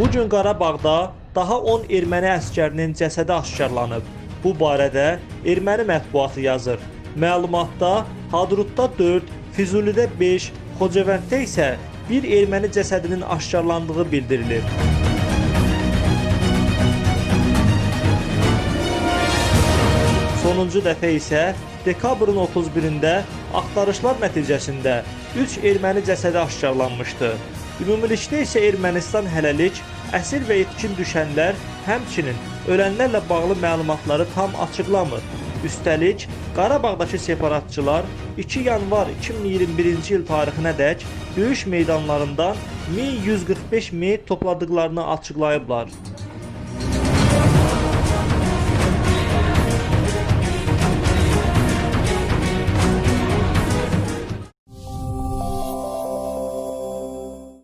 Bu gün Qarabağda daha 10 erməni əskərinin cəsədi aşkarlanıb. Bu barədə erməni mətbuatı yazır. Məlumatda Hadrutda 4, Füzulidə 5, Xocavənddə isə bir erməni cəsədinin aşkarlandığı bildirilir. Sonuncu dəfə isə dekabrın 31-də axtarışlar nəticəsində 3 erməni cəsədi aşkarlanmışdı. Ümumilikdə isə Ermənistan hələlik əsir və yetkin düşənlər, həmçinin ölənlərlə bağlı məlumatları tam açıqlamır. Üstəlik, Qarabağdakı separatçılar 2 yanvar 2021-ci il tarixinədək döyüş meydanlarından 1145 meyit topladıqlarını açıqlayıblar.